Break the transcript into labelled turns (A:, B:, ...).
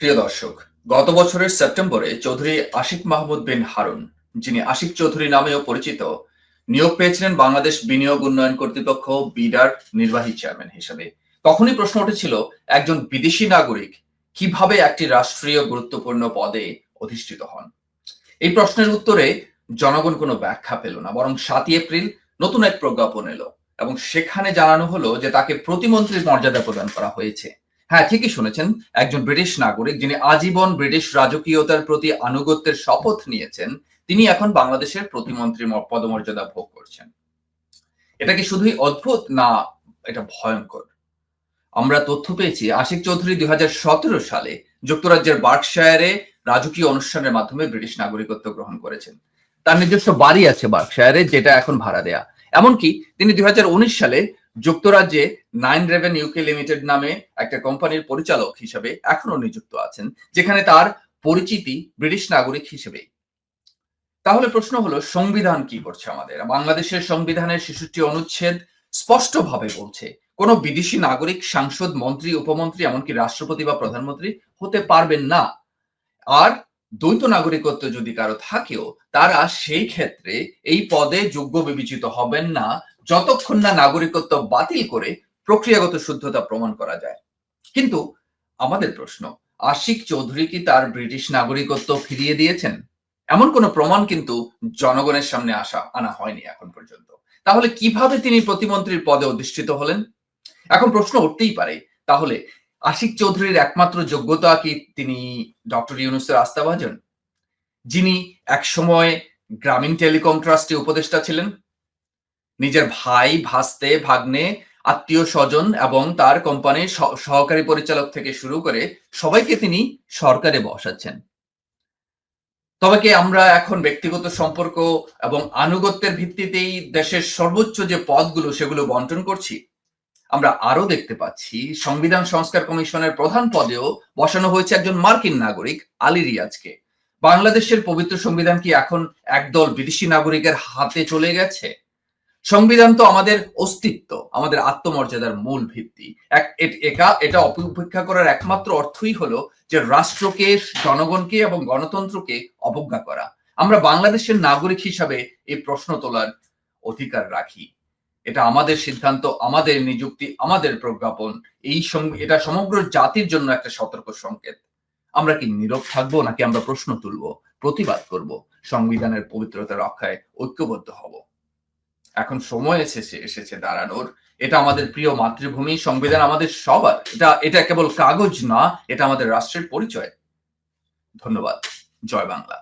A: প্রিয় দর্শক, গত বছরের সেপ্টেম্বরে চৌধুরী আশিক মাহমুদ বিন হারুন, যিনি আশিক চৌধুরী নামেও পরিচিত, নিয়োগ পেয়েছিলেন বাংলাদেশ বিনিয়োগ উন্নয়ন কর্তৃপক্ষ, বিডার নির্বাহী চেয়ারম্যান হিসেবে। তখনই প্রশ্ন উঠেছিল, একজন বিদেশি নাগরিক কীভাবে একটি রাষ্ট্রীয় গুরুত্বপূর্ণ পদে অধিষ্ঠিত হন? এই প্রশ্নের উত্তরে, জনগণ কোনো ব্যাখ্যা পেল না, বরং সাতই এপ্রিল নতুন এক প্রজ্ঞাপন এলো এবং সেখানে জানানো হলো যে তাকে প্রতিমন্ত্রীর মর্যাদা প্রদান করা হয়েছে। হ্যাঁ ঠিকই শুনেছেন। একজন ব্রিটিশ নাগরিক যিনি আজীবন ব্রিটিশ রাজকীয়তার প্রতি আনুগত্যের শপথ নিয়েছেন, তিনি এখন বাংলাদেশের প্রতিমন্ত্রী পদমর্যাদা ভোগ করছেন। এটা কি শুধুই অদ্ভুত না এটা ভয়ঙ্কর? আমরা তথ্য পেয়েছি, আশিক চৌধুরী দুই হাজার সতেরো সালে যুক্তরাজ্যের বার্কশায়ারে রাজকীয় অনুষ্ঠানের মাধ্যমে ব্রিটিশ নাগরিকত্ব গ্রহণ করেছেন। তার নিজস্ব বাড়ি আছে বার্কশায়ারে, যেটা এখন ভাড়া দেয়া। এমনকি তিনি দুই হাজার উনিশ সালে যুক্তরাজ্যে নাইন রেভেন ইউকে লিমিটেড নামে একটা কোম্পানির পরিচালক হিসেবে এখনও নিযুক্ত আছেন, যেখানে তার পরিচিতি ব্রিটিশ নাগরিক হিসেবে তাহলে প্রশ্ন হলো, সংবিধান কি করছে আমাদের? বাংলাদেশের সংবিধানের শিশুটি অনুচ্ছেদ স্পষ্টভাবে বলছে, কোন বিদেশি নাগরিক, সাংসদ, মন্ত্রী, উপমন্ত্রী, এমনকি রাষ্ট্রপতি বা প্রধানমন্ত্রী হতে পারবেন না। আর দ্বৈত নাগরিকত্ব যদি কারও থাকেও, তারা সেই ক্ষেত্রে এই পদে যোগ্য বিবেচিত হবেন না যতক্ষণ না নাগরিকত্ব বাতিল করে প্রক্রিয়াগত শুদ্ধতা প্রমাণ করা যায়। কিন্তু আমাদের প্রশ্ন, আশিক চৌধুরী কি তার ব্রিটিশ নাগরিকত্ব ফিরিয়ে দিয়েছেন? এমন কোনো প্রমাণ কিন্তু জনগণের সামনে আসা, আনা হয়নি এখন পর্যন্ত। তাহলে কীভাবে তিনি প্রতিমন্ত্রীর পদে অধিষ্ঠিত হলেন? এখন প্রশ্ন উঠতেই পারে, তাহলে আশিক চৌধুরীর একমাত্র যোগ্যতা কি তিনি ডক্টর ইউনুসের আস্থাভাজন? যিনি একসময় গ্রামীণ টেলিকম ট্রাস্টে উপদেষ্টা ছিলেন? নিজের ভাই, ভাস্তে, ভাগ্নে, আত্মীয় স্বজন এবং তার কোম্পানির সহ- সহকারী পরিচালক থেকে শুরু করে সবাইকে তিনি সরকারে বসাচ্ছেন। তবে কি আমরা এখন ব্যক্তিগত সম্পর্ক এবং আনুগত্যের ভিত্তিতেই দেশের সর্বোচ্চ যে পদগুলো সেগুলো বন্টন করছি, আমরা আরও দেখতে পাচ্ছি সংবিধান সংস্কার কমিশনের প্রধান পদেও বসানো হয়েছে একজন মার্কিন নাগরিক, আলী রিয়াজকে। বাংলাদেশের পবিত্র সংবিধান কি এখন একদল বিদেশি নাগরিকের হাতে চলে গেছে? সংবিধান তো আমাদের অস্তিত্ব, আমাদের আত্মমর্যাদার মূল ভিত্তি। এক, এটা অপেক্ষা করার একমাত্র অর্থই হলো যে রাষ্ট্রকে, জনগণকে এবং গণতন্ত্রকে অবজ্ঞা করা। আমরা বাংলাদেশের নাগরিক হিসাবে এই প্রশ্ন তোলার অধিকার রাখি। এটা আমাদের সিদ্ধান্ত, আমাদের নিযুক্তি, আমাদের প্রজ্ঞাপন, এই এটা সমগ্র জাতির জন্য একটা সতর্ক সংকেত। আমরা কি নীরব থাকব নাকি আমরা প্রশ্ন তুলবো, প্রতিবাদ করব, সংবিধানের পবিত্রতা রক্ষায় ঐক্যবদ্ধ হব? এখন সময় এসেছে এসেছে দাঁড়ানোর। এটা আমাদের প্রিয় মাতৃভূমি, সংবিধান আমাদের সবার। এটা এটা কেবল কাগজ না, এটা আমাদের রাষ্ট্রের পরিচয়। ধন্যবাদ। জয় বাংলা।